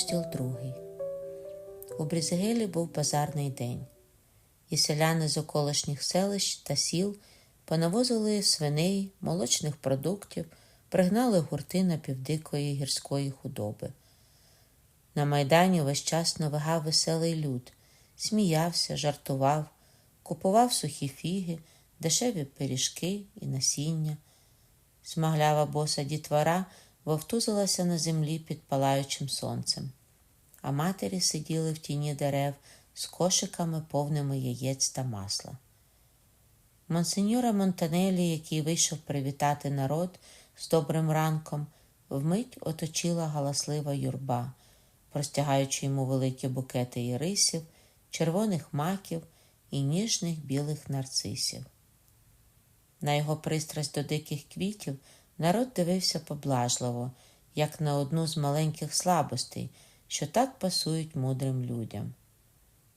Розділ другий. У Брізгелі був базарний день, і селяни з околишніх селищ та сіл понавозили свиней, молочних продуктів, пригнали гурти напівдикої гірської худоби. На майдані весь час навигав веселий люд, сміявся, жартував, купував сухі фіги, дешеві пиріжки і насіння. Смаглява боса дітвора вовтузилася на землі під палаючим сонцем, а матері сиділи в тіні дерев з кошиками, повними яєць та масла. Монсеньора Монтанелі, який вийшов привітати народ з добрим ранком, вмить оточила галаслива юрба, простягаючи йому великі букети ірисів, червоних маків і ніжних білих нарцисів. На його пристрасть до диких квітів народ дивився поблажливо, як на одну з маленьких слабостей, що так пасують мудрим людям.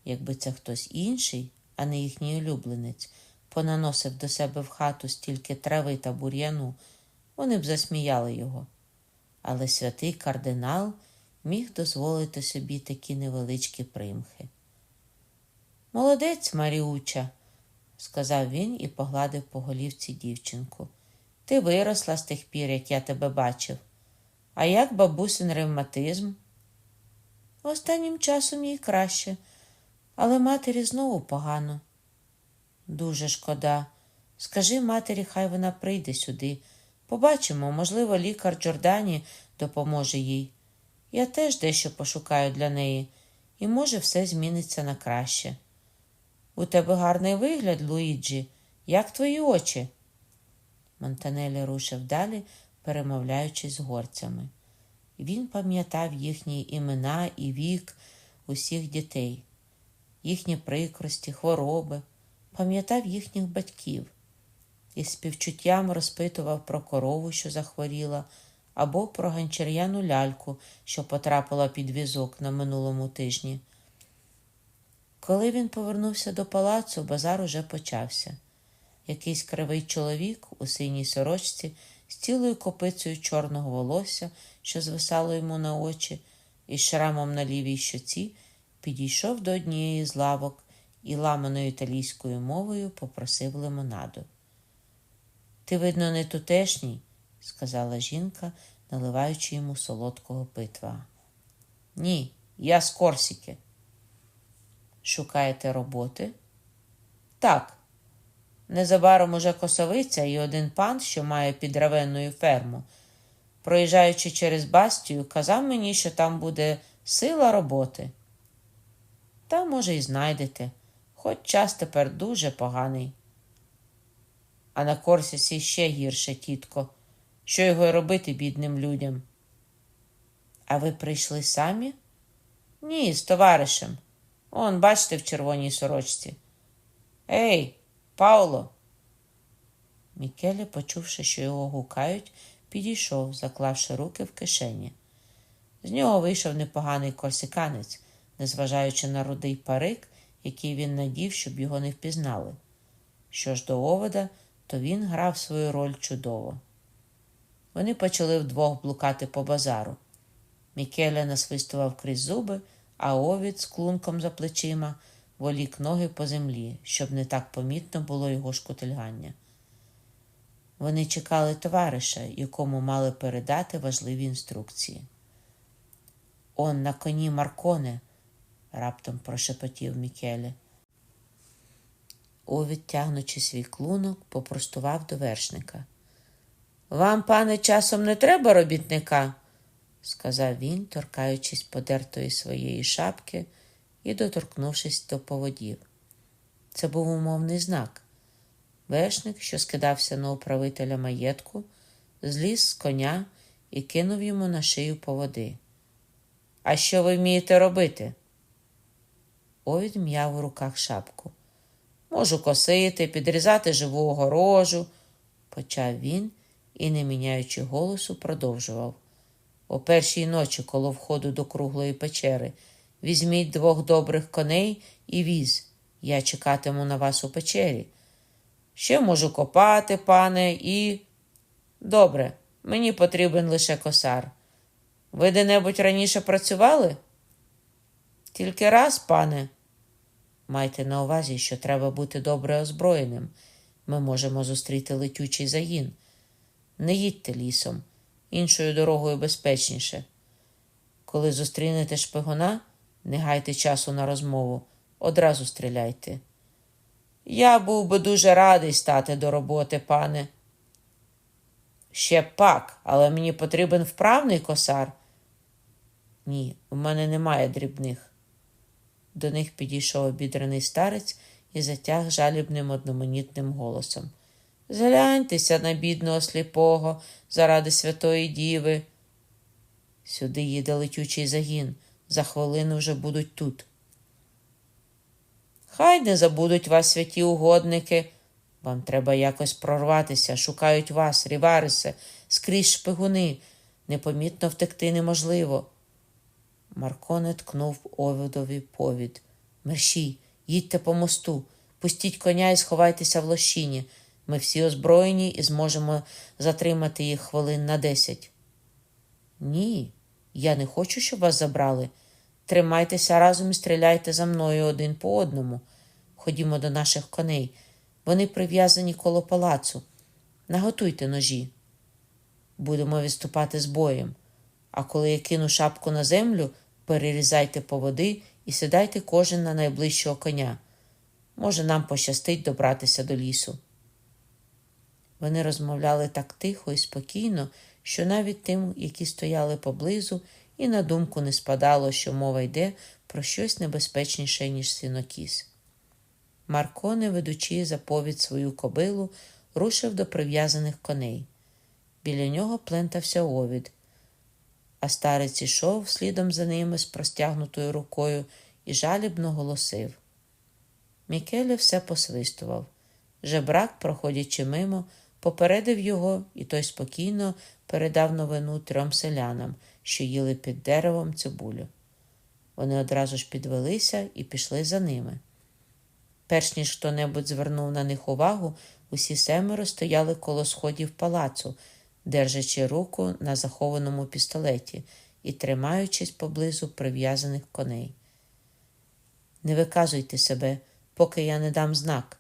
Якби це хтось інший, а не їхній улюбленець, понаносив до себе в хату стільки трави та бур'яну, вони б засміяли його. Але святий кардинал міг дозволити собі такі невеличкі примхи. Молодець, Маріуча, сказав він і погладив по голівці дівчинку. Ти виросла з тих пір, як я тебе бачив. А як бабусин ревматизм? Останнім часом їй краще, але матері знову погано. Дуже шкода. Скажи матері, хай вона прийде сюди. Побачимо, можливо, лікар Джордані допоможе їй. Я теж дещо пошукаю для неї, і, може, все зміниться на краще. У тебе гарний вигляд, Луїджі, як твої очі? Монтанелі рушив далі, перемовляючись з горцями. Він пам'ятав їхні імена і вік усіх дітей, їхні прикрості, хвороби, пам'ятав їхніх батьків і співчуттям розпитував про корову, що захворіла, або про ганчар'яну ляльку, що потрапила під візок на минулому тижні. Коли він повернувся до палацу, базар уже почався. Якийсь кривий чоловік у синій сорочці з цілою копицею чорного волосся, що звисало йому на очі, і шрамом на лівій щоці, підійшов до однієї з лавок і ламаною італійською мовою попросив лимонаду. Ти, видно, не тутешній, сказала жінка, наливаючи йому солодкого питва. Ні, я з Корсіки. Шукаєте роботи? Так. Незабаром уже косовиця і один пан, що має підравенну ферму, проїжджаючи через Бастію, казав мені, що там буде сила роботи. Та, може, і знайдете, хоч час тепер дуже поганий. А на Корсісі ще гірше, тітко, що його й робити бідним людям. А ви прийшли самі? Ні, з товаришем. Он, бачите, в червоній сорочці. Ей, Пауло. Мікеле, почувши, що його гукають, підійшов, заклавши руки в кишені. З нього вийшов непоганий корсиканець, незважаючи на рудий парик, який він надів, щоб його не впізнали. Що ж до овода, то він грав свою роль чудово. Вони почали вдвох блукати по базару. Мікеля насвистував крізь зуби, а овід з клунком за плечима волік ноги по землі, щоб не так помітно було його шкутильгання. Вони чекали товариша, якому мали передати важливі інструкції. Он на коні Марконе, раптом прошепотів Мікеле. Овід, тягнучи свій клунок, попростував до вершника. Вам, пане, часом не треба робітника, сказав він, торкаючись подертої своєї шапки і доторкнувшись до поводів. Це був умовний знак. Вершник, що скидався на управителя маєтку, зліз з коня і кинув йому на шию поводи. А що ви вмієте робити? Овід м'яв у руках шапку. Можу косити, підрізати живу огорожу, почав він і, не міняючи голосу, продовжував. О першій ночі, коло входу до круглої печери, візьміть двох добрих коней і віз. Я чекатиму на вас у печері. Ще можу копати, пане, і. Добре, мені потрібен лише косар. Ви де-небудь раніше працювали? Тільки раз, пане. Майте на увазі, що треба бути добре озброєним. Ми можемо зустріти летючий загін. Не їдьте лісом, іншою дорогою безпечніше. Коли зустрінете шпигуна, не гайте часу на розмову, одразу стріляйте. Я був би дуже радий стати до роботи, пане. Ще пак, але мені потрібен вправний косар. Ні, у мене немає дрібних. До них підійшов обідраний старець і затяг жалібним одноманітним голосом. Згляньтеся на бідного сліпого заради Святої Діви. Сюди їде летючий загін. За хвилину вже будуть тут. Хай не забудуть вас святі угодники. Вам треба якось прорватися, шукають вас, ріварисе, скрізь шпигуни. Непомітно втекти неможливо. Марконе ткнув овідові повід. Мерщій, їдьте по мосту, пустіть коня і сховайтеся в лощині. Ми всі озброєні і зможемо затримати їх хвилин на десять. Ні, я не хочу, щоб вас забрали. Тримайтеся разом і стріляйте за мною один по одному. Ходімо до наших коней. Вони прив'язані коло палацу. Наготуйте ножі. Будемо відступати з боєм. А коли я кину шапку на землю, перерізайте поводи і сідайте кожен на найближчого коня. Може, нам пощастить добратися до лісу. Вони розмовляли так тихо і спокійно, що навіть тим, які стояли поблизу, і на думку не спадало, що мова йде про щось небезпечніше, ніж сінокіс. Марконе, ведучи за повід свою кобилу, рушив до прив'язаних коней. Біля нього плентався овід, а старець ішов слідом за ними з простягнутою рукою і жалібно голосив. Мікеле все посвистував. Жебрак, проходячи мимо, попередив його, і той спокійно передав новину трьом селянам, що їли під деревом цибулю. Вони одразу ж підвелися і пішли за ними. Перш ніж хто небудь звернув на них увагу, усі семеро стояли коло сходів палацу, держачи руку на захованому пістолеті і тримаючись поблизу прив'язаних коней. Не виказуйте себе, поки я не дам знак,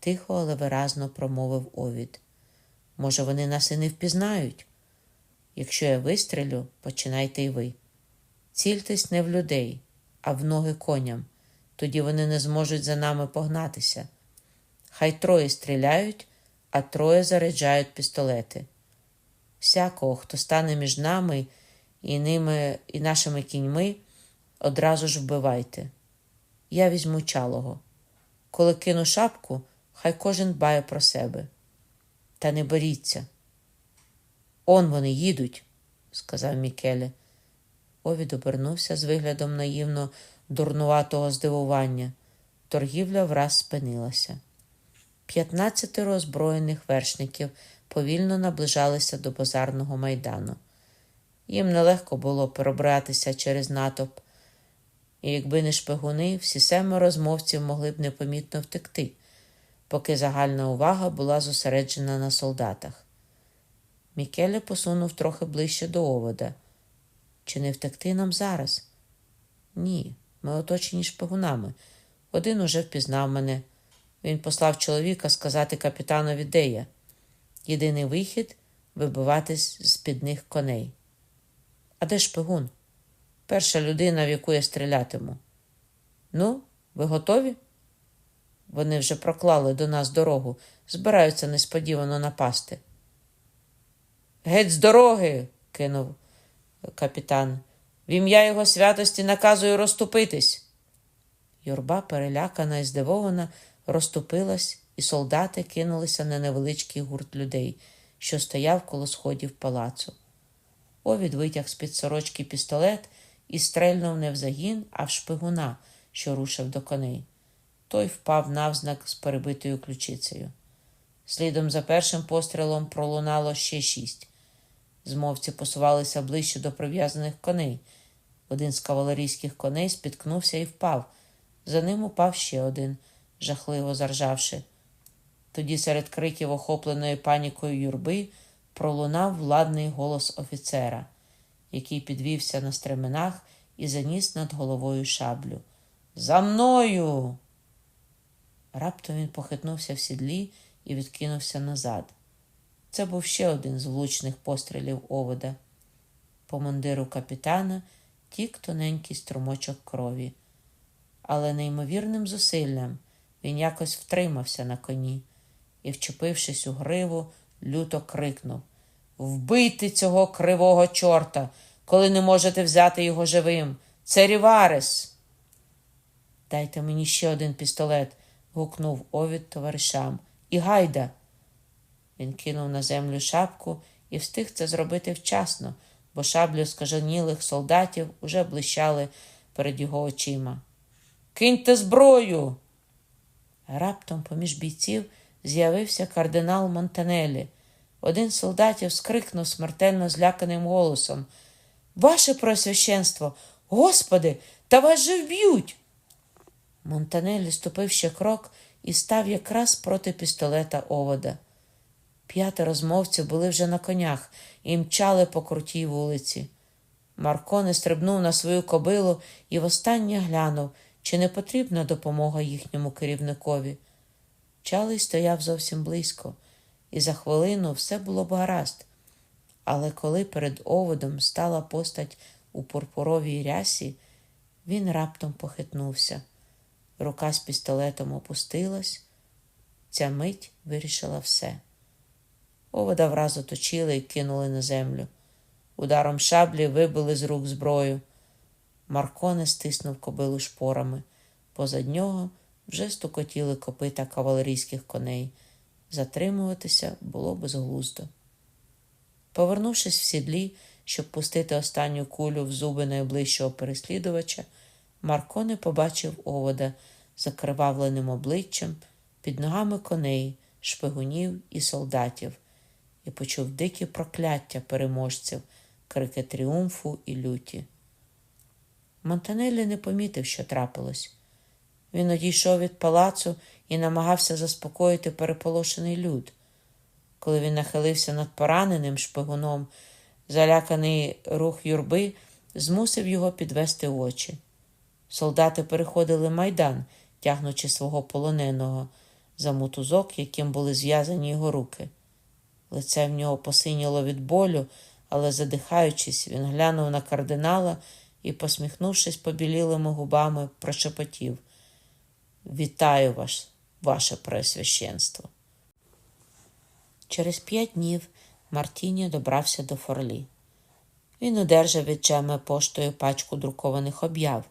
тихо, але виразно промовив Овід. Може, вони нас і не впізнають? Якщо я вистрелю, починайте й ви. Цільтесь не в людей, а в ноги коням. Тоді вони не зможуть за нами погнатися. Хай троє стріляють, а троє заряджають пістолети. Всякого, хто стане між нами і ними, і нашими кіньми, одразу ж вбивайте. Я візьму чалого. Коли кину шапку, хай кожен дбає про себе. Та не боріться. Он вони їдуть, сказав Мікеле. Овід обернувся з виглядом наївно дурнуватого здивування. Торгівля враз спинилася. П'ятнадцятеро озброєних вершників повільно наближалися до базарного майдану. Їм нелегко було пробратися через натовп, і якби не шпигуни, всі семеро розмовців могли б непомітно втекти, поки загальна увага була зосереджена на солдатах. Мікеле посунув трохи ближче до овода. Чи не втекти нам зараз? Ні, ми оточені шпигунами. Один уже впізнав мене. Він послав чоловіка сказати капітанові, де я. Єдиний вихід вибиватись з під них коней. А де шпигун? Перша людина, в яку я стрілятиму. Ну, ви готові? Вони вже проклали до нас дорогу, збираються несподівано напасти. Геть з дороги, кинув капітан. В ім'я його святості наказую розступитись. Юрба, перелякана і здивована, розступилась, і солдати кинулися на невеличкий гурт людей, що стояв коло сходів палацу. Овід витяг з-під сорочки пістолет і стрельнув не в загін, а в шпигуна, що рушив до коней. Той впав навзнак з перебитою ключицею. Слідом за першим пострілом пролунало ще шість. Змовці посувалися ближче до прив'язаних коней. Один з кавалерійських коней спіткнувся і впав. За ним упав ще один, жахливо заржавши. Тоді серед криків, охопленої панікою юрби, пролунав владний голос офіцера. який підвівся на стременах і заніс над головою шаблю. За мною. Раптом він похитнувся в сідлі і відкинувся назад. Це був ще один з влучних пострілів овода. По мундиру капітана тік тоненький струмочок крові, але неймовірним зусиллям він якось втримався на коні і, вчепившись у гриву, люто крикнув Вбийте цього кривого чорта, коли не можете взяти його живим. Це Ріварес. Дайте мені ще один пістолет, гукнув Овід товаришам. І гайда. Він кинув на землю шапку і встиг це зробити вчасно, бо шаблі скаженілих солдатів уже блищали перед його очима. Киньте зброю. Раптом поміж бійців з'явився кардинал Монтанелі. Один з солдатів скрикнув смертельно зляканим голосом. Ваше просвященство, Господи, та вас же вб'ють. Монтанелі ступив ще крок і став якраз проти пістолета овода. П'ятеро розмовців були вже на конях і мчали по крутій вулиці. Марко не стрибнув на свою кобилу і востаннє глянув, чи не потрібна допомога їхньому керівникові. Чалий стояв зовсім близько, і за хвилину все було б гаразд. Але коли перед оводом стала постать у пурпуровій рясі, він раптом похитнувся. Рука з пістолетом опустилась. Ця мить вирішила все. Овода враз оточили і кинули на землю. Ударом шаблі вибили з рук зброю. Марко не стиснув кобилу шпорами. Позад нього вже стукотіли копита кавалерійських коней. Затримуватися було безглуздо. Повернувшись в сідлі, щоб пустити останню кулю в зуби найближчого переслідувача, Марко не побачив овода закривавленим обличчям під ногами коней, шпигунів і солдатів, і почув дикі прокляття переможців, крики тріумфу і люті. Монтанелі не помітив, що трапилось. Він одійшов від палацу і намагався заспокоїти переполошений люд. Коли він нахилився над пораненим шпигуном, заляканий рух юрби змусив його підвести очі. Солдати переходили майдан, тягнучи свого полоненого за мотузок, яким були зв'язані його руки. Лице в нього посиніло від болю, але, задихаючись, він глянув на кардинала і, посміхнувшись побілілими губами, прошепотів Вітаю вас, ваше преосвященство. Через п'ять днів Мартіні добрався до Форлі. Він одержав від Джеми поштою пачку друкованих об'яв,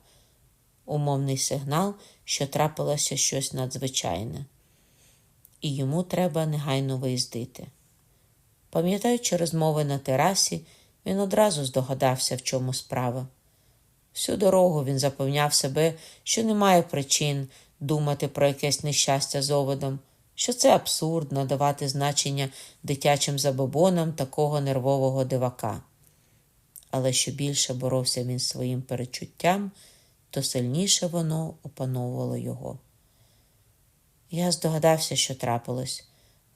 умовний сигнал, що трапилося щось надзвичайне, і йому треба негайно виїздити. Пам'ятаючи розмови на терасі, він одразу здогадався, в чому справа. Всю дорогу він запевняв себе, що немає причин думати про якесь нещастя з оводом, що це абсурдно давати значення дитячим забобонам такого нервового дивака. Але що більше боровся він своїм перечуттям, то сильніше воно опановувало його. Я здогадався, що трапилось.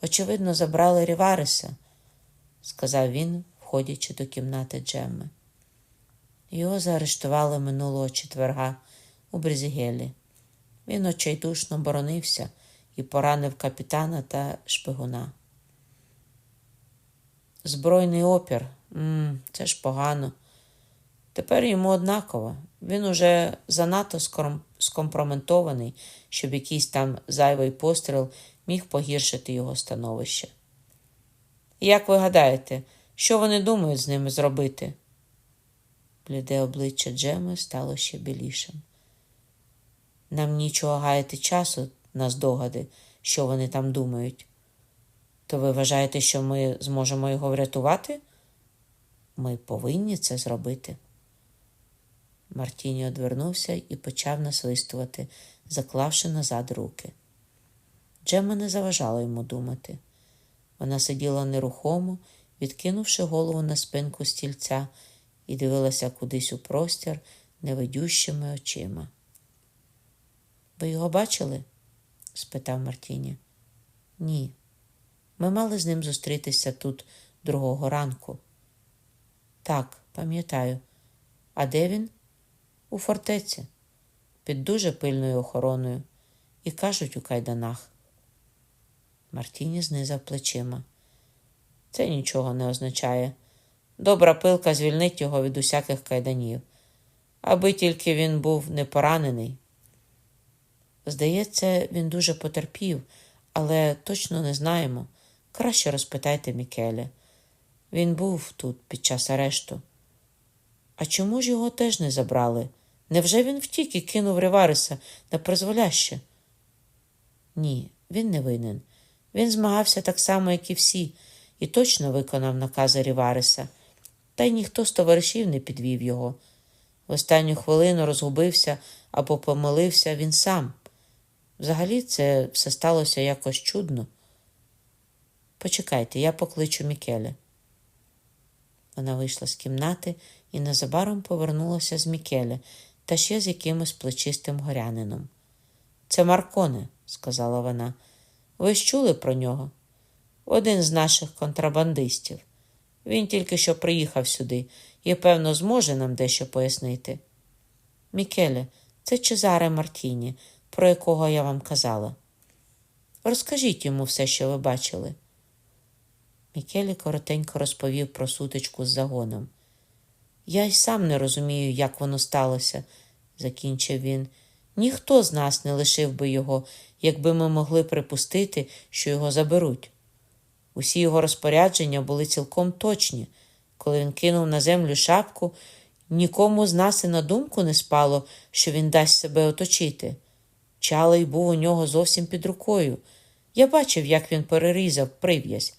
Очевидно, забрали Рівариса, сказав він, входячи до кімнати Джемми. Його заарештували минулого четверга у Брізігелі. Він очайдушно боронився і поранив капітана та шпигуна. Збройний опір М, це ж погано. Тепер йому однаково. Він уже занадто скомпрометований, щоб якийсь там зайвий постріл міг погіршити його становище. Як ви гадаєте, що вони думають з ними зробити? Бліде обличчя Джеми стало ще білішим. Нам нічого гаяти часу на здогади, що вони там думають. То ви вважаєте, що ми зможемо його врятувати? Ми повинні це зробити. Мартіні одвернувся і почав насвистувати, заклавши назад руки. Джема не заважала йому думати. Вона сиділа нерухомо, відкинувши голову на спинку стільця, і дивилася кудись у простір невидющими очима. Ви його бачили? спитав Мартіні. Ні. Ми мали з ним зустрітися тут другого ранку. Так, Пам'ятаю. А де він? У фортеці, під дуже пильною охороною. І кажуть у кайданах. Мартіні знизав плечима. Це нічого не означає. Добра пилка звільнить його від усяких кайданів, аби тільки він був не поранений. Здається, він дуже потерпів, але точно не знаємо. Краще розпитайте Мікеля. Він був тут під час арешту. А чому ж його теж не забрали? Невже він втік і кинув Ривариса на призволяще? Ні, він не винен. Він змагався так само, як і всі, і точно виконав накази Рівариса. Та й ніхто з товаришів не підвів його. В останню хвилину розгубився або помилився він сам. Взагалі це все сталося якось чудно. Почекайте, я покличу Мікеля. Вона вийшла з кімнати і незабаром повернулася з Мікеля та ще з якимось плечистим горянином. Це Марконе, сказала вона. Ви ж чули про нього? Один з наших контрабандистів. Він тільки що приїхав сюди і, певно, зможе нам дещо пояснити. Мікеле, це Чезаре Мартіні, про якого я вам казала. Розкажіть йому все, що ви бачили. Мікелі коротенько розповів про сутичку з загоном. Я й сам не розумію, як воно сталося, закінчив він. Ніхто з нас не лишив би його, якби ми могли припустити, що його заберуть. Усі його розпорядження були цілком точні. Коли він кинув на землю шапку, нікому з нас і на думку не спало, що він дасть себе оточити. Чалий був у нього зовсім під рукою. Я бачив, як він перерізав прив'язь.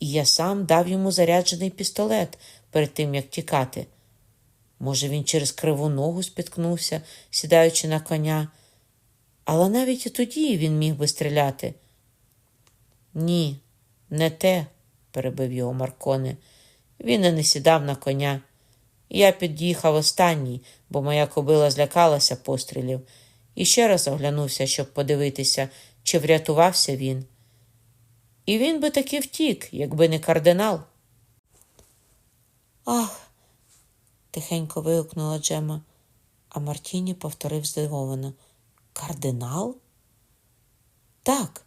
І я сам дав йому заряджений пістолет перед тим, як тікати. Може, він через криву ногу спіткнувся, сідаючи на коня, але навіть і тоді він міг би стріляти. Ні, не те, перебив його Марконе. Він і не сідав на коня. Я під'їхав останній, бо моя кобила злякалася пострілів, і ще раз оглянувся, щоб подивитися, чи врятувався він. І він би таки втік, якби не кардинал. Ах. Тихенько вигукнула Джема, а Мартіні повторив здивовано. Кардинал? Так.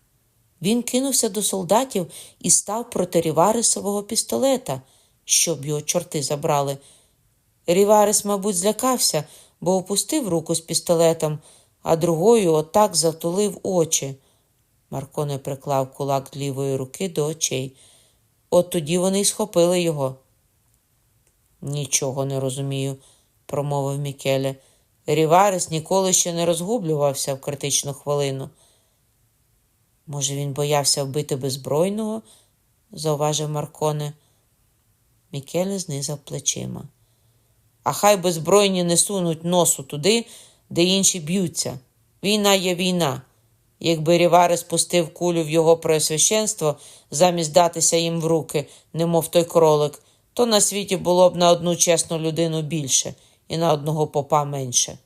Він кинувся до солдатів і став проти Ріварисового пістолета, щоб його чорти забрали. Ріварис, мабуть, злякався, бо опустив руку з пістолетом, а другою отак затулив очі. Марконе приклав кулак лівої руки до очей. От тоді вони й схопили його. Нічого не розумію, промовив Мікеле. Ріварис ніколи ще не розгублювався в критичну хвилину. Може, він боявся вбити беззбройного? зауважив Марконе. Мікеле знизав плечима. А хай беззбройні не сунуть носу туди, де інші б'ються. Війна є війна. Якби Ріварес пустив кулю в його преосвященство, замість датися їм в руки, немов той кролик, то на світі було б на одну чесну людину більше і на одного попа менше.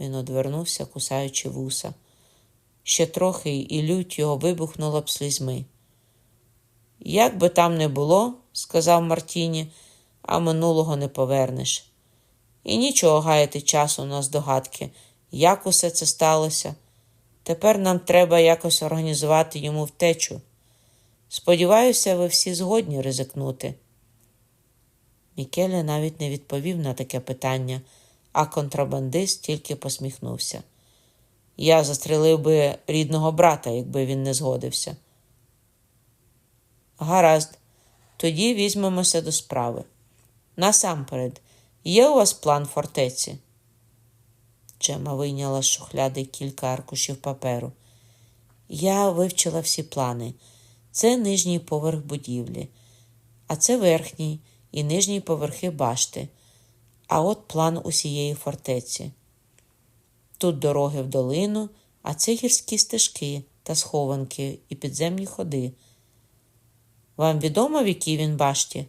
Він одвернувся, кусаючи вуса. Ще трохи і лють його вибухнула б слізьми. Як би там не було, сказав Мартіні, а минулого не повернеш. І нічого гаяти часу на здогадки, як усе це сталося. Тепер нам треба якось організувати йому втечу. Сподіваюся, ви всі згодні ризикнути. Мікеле навіть не відповів на таке питання, а контрабандист тільки посміхнувся. Я застрелив би рідного брата, якби він не згодився. Гаразд, тоді візьмемося до справи. Насамперед, є у вас план фортеці? Джема вийняла з шухляди кілька аркушів паперу. Я вивчила всі плани. Це нижній поверх будівлі, а це верхній і нижній поверхи башти. А от план усієї фортеці. Тут дороги в долину, а це гірські стежки та схованки і підземні ходи. Вам відомо, в якій він башті?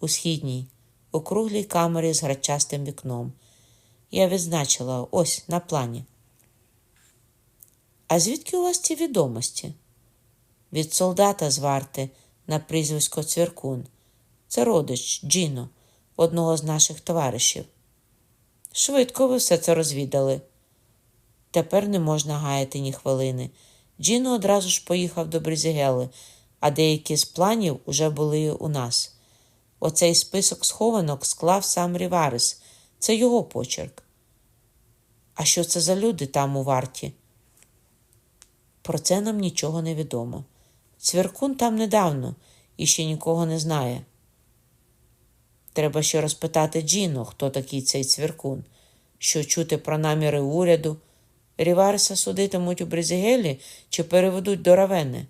У східній, у круглій камері з грачастим вікном. Я відзначила ось на плані. А звідки у вас ці відомості? Від солдата з варти на прізвисько Цвіркун. Це родич Джіно, одного з наших товаришів. Швидко ви все це розвідали. Тепер не можна гаяти ні хвилини. Джіно одразу ж поїхав до Брізігели, а деякі з планів уже були у нас. Оцей список схованок склав сам Ріварес. Це його почерк. А що це за люди там у варті? Про це нам нічого не відомо. Цвіркун там недавно і ще нікого не знає. Треба ще розпитати Джіно, хто такий цей цвіркун, що чути про наміри уряду. Рівареса судитимуть у Брезігелі чи переведуть до Равени.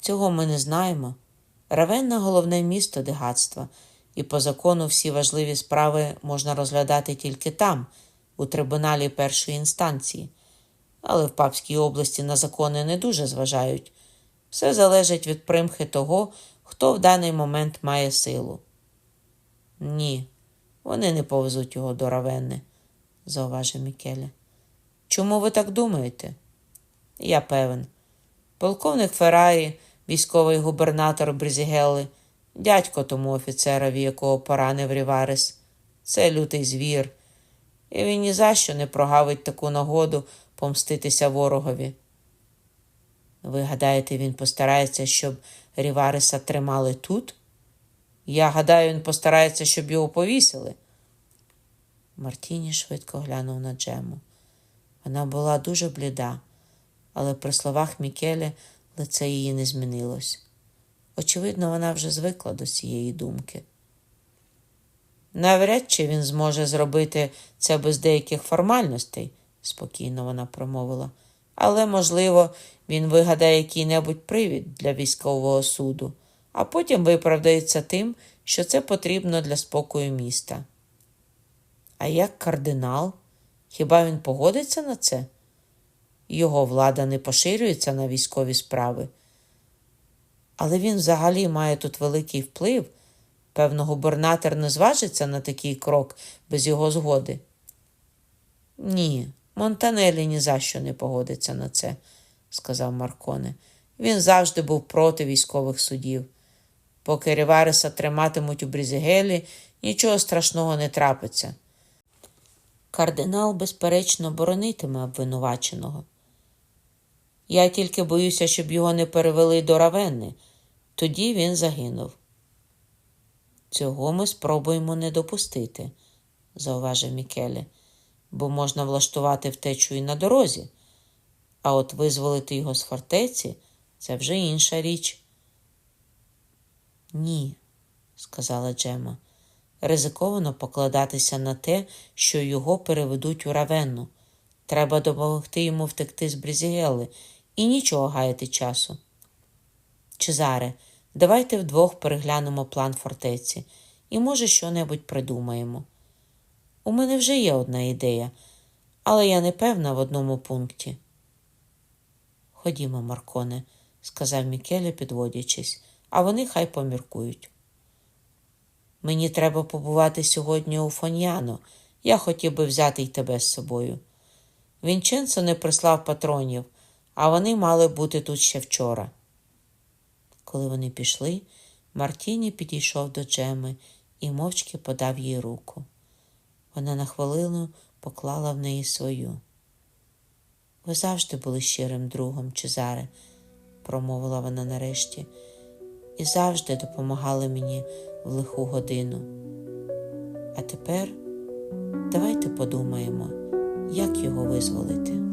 Цього ми не знаємо. Равенна головне місто дигатства, і по закону всі важливі справи можна розглядати тільки там, у трибуналі першої інстанції. Але в Папській області на закони не дуже зважають. Все залежить від примхи того, хто в даний момент має силу. Ні, вони не повезуть його до Равенни, зауважив Мікеля. Чому ви так думаєте? Я певен. Полковник Ферраї, військовий губернатор Брізігелли, дядько тому офіцерові, якого поранив Ріварес. Це лютий звір, і він ні за що не прогавить таку нагоду помститися ворогові. Ви гадаєте, він постарається, щоб Рівареса тримали тут? Я гадаю, він постарається, щоб його повісили. Мартіні швидко глянув на Джему. Вона була дуже бліда, але при словах Мікеле лице її не змінилось. Очевидно, вона вже звикла до цієї думки. Навряд чи він зможе зробити це без деяких формальностей, спокійно вона промовила. Але, можливо, він вигадає який-небудь привід для військового суду, а потім виправдається тим, що це потрібно для спокою міста. А як кардинал? Хіба він погодиться на це? Його влада не поширюється на військові справи. Але він взагалі має тут великий вплив. Певно, губернатор не зважиться на такий крок без його згоди. Ні, Монтанелі ні за що не погодиться на це, сказав Марконе. Він завжди був проти військових судів. Поки Рівареса триматимуть у Брізігелі, нічого страшного не трапиться. Кардинал, безперечно, боронитиме обвинуваченого. Я тільки боюся, щоб його не перевели до Равенни. Тоді він загинув. Цього ми спробуємо не допустити, зауважив Мікеле, бо можна влаштувати втечу і на дорозі, а от визволити його з фортеці це вже інша річ. Ні, сказала Джема. Ризиковано покладатися на те, що його переведуть у Равенну. Треба допомогти йому втекти з Брізігели і нічого гаяти часу. Чезаре, давайте вдвох переглянемо план фортеці і, може, що-небудь придумаємо. У мене вже є одна ідея, але я не певна в одному пункті. Ходімо, Марконе, сказав Мікеле, підводячись, а вони хай поміркують. Мені треба побувати сьогодні у Фоньяно. Я хотів би взяти й тебе з собою. Вінченцо не прислав патронів, а вони мали бути тут ще вчора. Коли вони пішли, Мартіні підійшов до Джеми і мовчки подав їй руку. Вона на хвилину поклала в неї свою. Ви завжди були щирим другом, Чезаре, промовила вона нарешті, і завжди допомагали мені в лиху годину. А тепер давайте подумаємо, як його визволити.